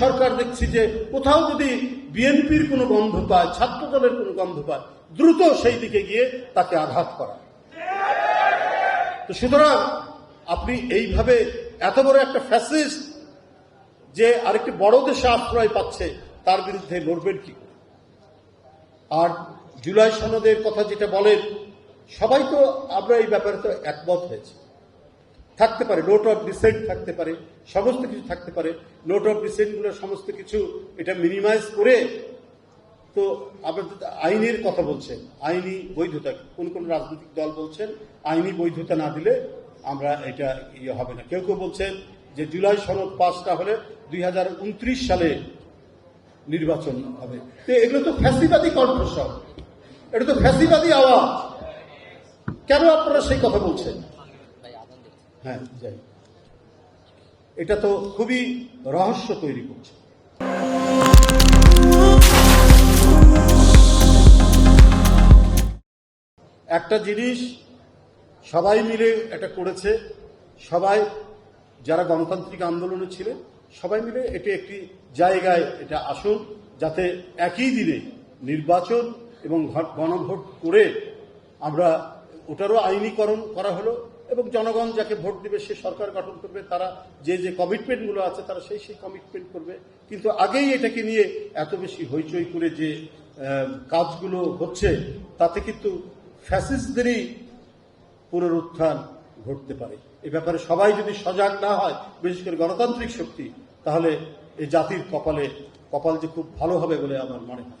সরকার দেখছি যে কোথাও যদি বিএনপির কোনো গন্ধ পায় ছাত্র দলের কোনো গন্ধ পায়, দ্রুত সেই দিকে গিয়ে তাকে আঘাত করা। তো সুতরাং আপনি এইভাবে এত বড় একটা ফ্যাসিস্ট যে আরেকটি বড় দেশে আশ্রয় পাচ্ছে, তার বিরুদ্ধে লড়বেন কি আর জুলাই সনদের কথা যেটা বলেন, সবাই তো আমরা এই ব্যাপারে তো একমত হয়েছে। থাকতে পারে। নোট অফ ডিসেন্ট থাকতে পারে, সমস্ত কিছু থাকতে পারে। নোট অফ ডিসেন্টগুলো সমস্ত কিছু এটা মিনিমাইজ করে তো আপনার তো আইনের কথা বলছেন, আইনি বৈধতা, কোন কোন রাজনৈতিক দল বলছেন, আইনি বৈধতা না দিলে আমরা এটা ইয়ে হবে না। কেউ কেউ বলছেন যে জুলাই সনদ পাসটা হলে দুই হাজার উনত্রিশ সালে নির্বাচন হবে। তো এগুলো তো ফ্যাসিবাদী কণ্ঠস্বর। এটা তো ফ্যাসিবাদী আওয়াজ। কেন আপনারা সেই কথা বলছেন? হ্যাঁ যাই। এটা তো খুবই রহস্য তৈরি করছে। একটা জিনিস সবাই মিলে এটা করেছে। সবাই যারা গণতান্ত্রিক আন্দোলনে ছিলেন, সবাই মিলে এটি একটি জায়গায় এটা আসুন, যাতে একই দিনে নির্বাচন এবং গণভোট করে আমরা ওটারও আইনীকরণ করা হলো। এবং জনগণ যাকে ভোট দেবে, সে সরকার গঠন করবে, তারা যে যে কমিটমেন্টগুলো আছে, তারা সেই সেই কমিটমেন্ট করবে। কিন্তু আগেই এটাকে নিয়ে এত বেশি হইচই করে যে কাজগুলো হচ্ছে, তাতে কিন্তু ফ্যাসিস্টদেরই পুনরুত্থান ঘটতে পারে। এ ব্যাপারে সবাই যদি সজাগ না হয়, বিশেষ করে গণতান্ত্রিক শক্তি, তাহলে এই জাতির কপালে, কপাল যে খুব ভালো হবে বলে আমার মনে হয়।